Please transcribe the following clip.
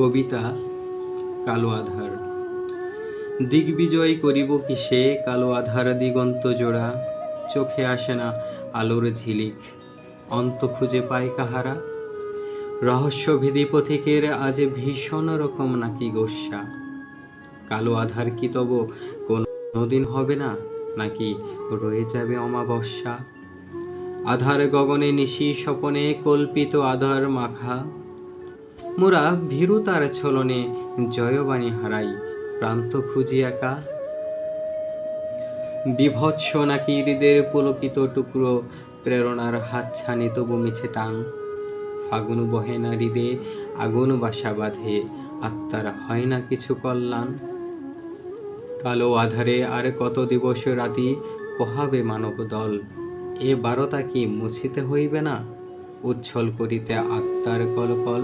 কবিতা, কালো আধার। দিগ্বিজয় করিব কি সে কালো আধার দিগন্ত জোড়া। চোখে আসে না আলোর ঝিলিক, অন্ত খুঁজে পায় কাহারা। রহস্যভেদী পথিকের আজ ভীষণ রকম নাকি গোস্বা কালো আধার কি তব কোনদিন হবে না, নাকি রয়ে যাবে অমাবস্যা? আধার গগনে নিশি স্বপনে কল্পিত আধার মাখা। মোরা ভীরুতার ছলনে জয়বাণী হারাই, প্রান্ত খুঁজি একা। বিভৎস নাকি হৃদের পুলকিত টুকরো, প্রেরণার হাতছানি তবু মিছে টান। ফাগুন বহে না হৃদে, আগুন বাসা বাঁধে, আত্মার হয় না কিছু কল্যাণ। কালো আধারে আর কত দিবস রাতি, পোহাবে মানব দল। এ বারতা কি মুছিতে হইবে না? উচ্ছল করিতে আত্মার কলকল।